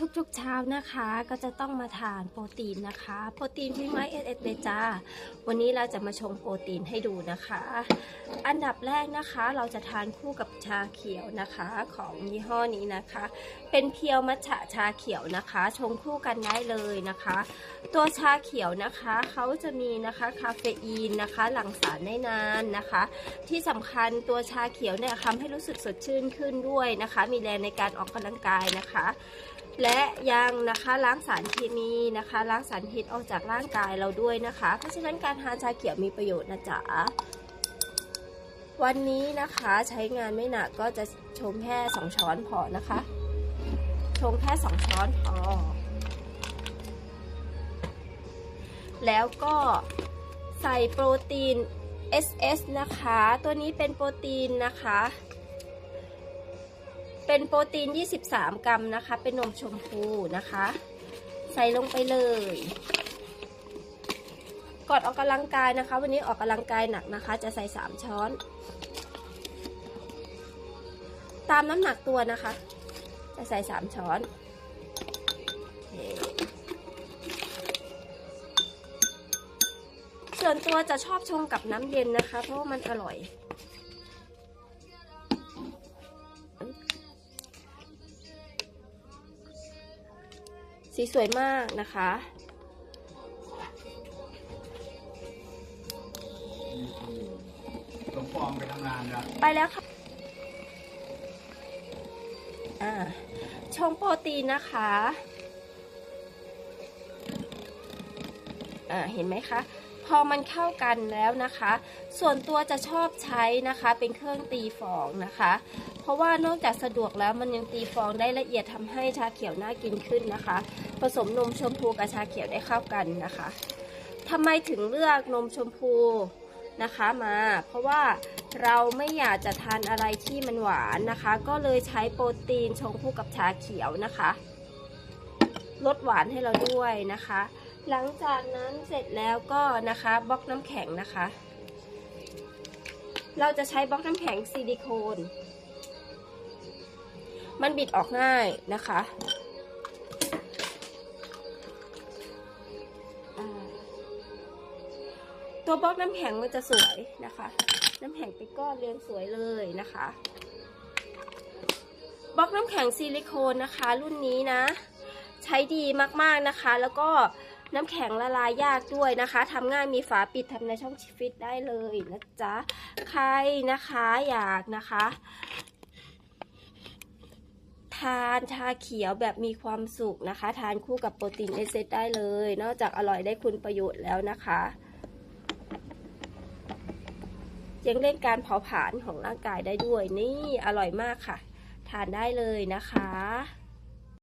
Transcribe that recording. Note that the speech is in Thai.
ทุกๆเช้านะคะก็จะต้องมาทานโปรตีนนะคะ โปรตีนพี่ไม้เอสเอสเบจ้าวันนี้เราจะมาชงโปรตีนให้ดูนะคะ อันดับแรกนะคะเราจะทานคู่กับชาเขียวนะคะของยี่ห้อนี้นะคะ เป็นเพียวมัทฉะชาเขียวนะคะ ชงคู่กันได้เลยนะคะ ตัวชาเขียวนะคะเขาจะมีนะคะคาเฟอีนนะคะ หลั่งสารได้นานนะคะ ที่สำคัญตัวชาเขียวเนี่ยทำให้รู้สึกสดชื่นขึ้นด้วยนะคะ มีแรงในการออกกำลังกายนะคะ และยังนะคะล้างสารเคมีนะคะ ล้างสารพิษออกจากร่างกายเราด้วยนะคะ เพราะฉะนั้นการทานชาเขียวมีประโยชน์นะจ๊ะวันนี้นะคะใช้งานไม่หนักก็จะชงแค่2ช้อนพอนะคะ ชงแค่2ช้อนพอ แล้วก็ใส่โปรตีน SS นะคะ ตัวนี้เป็นโปรตีนนะคะ เป็นโปรตีน 23 กรัมนะคะ เป็นนมชมพูนะคะ ใส่ลงไปเลยก่อนออกกำลังกายนะคะ วันนี้ออกกำลังกายหนักนะคะ จะใส่ 3 ช้อน ตามน้ำหนักตัวนะคะ จะใส่ 3 ช้อนเคส่วนตัวจะชอบชงกับน้ำเย็นนะคะ เพราะว่ามันอร่อย สีสวยมากนะคะ สมปองไปทำงานครับไปแล้วค่ะอ่าชงโปรตีนนะคะอ่าเห็นไหมคะ พอมันเข้ากันแล้วนะคะ ส่วนตัวจะชอบใช้นะคะ เป็นเครื่องตีฟองนะคะ เพราะว่านอกจากสะดวกแล้วมันยังตีฟองได้ละเอียดทำให้ชาเขียวน่ากินขึ้นนะคะ ผสมนมชมพูกับชาเขียวได้เข้ากันนะคะทำไมถึงเลือกนมชมพูนะคะมา เพราะว่าเราไม่อยากจะทานอะไรที่มันหวานนะคะ ก็เลยใช้โปรตีนชงคู่กับชาเขียวนะคะ ลดหวานให้เราด้วยนะคะ หลังจากนั้นเสร็จแล้วก็นะคะบล็อกน้ำแข็งนะคะ เราจะใช้บล็อกน้ำแข็งซิลิโคน มันบิดออกง่ายนะคะตัวบล็อกน้ำแข็งมันจะสวยนะคะ น้ำแข็งเป็นก้อนเรียงสวยเลยนะคะบล็อกน้ำแข็งซิลิโคนนะคะ รุ่นนี้นะ ใช้ดีมากๆนะคะ แล้วก็ น้ำแข็งละลายยากด้วยนะคะทำง่ายมีฝาปิดทำในช่องฟิตได้เลยนะจ๊ะใครนะคะอยากนะคะ ทานชาเขียวแบบมีความสุขนะคะ ทานคู่กับโปรตีนเอสเซได้เลย นอกจากอร่อยได้คุณประโยชน์แล้วนะคะยังเล่นการเผาผลาญของร่างกายได้ด้วยนี่อร่อยมากค่ะ ทานได้เลยนะคะ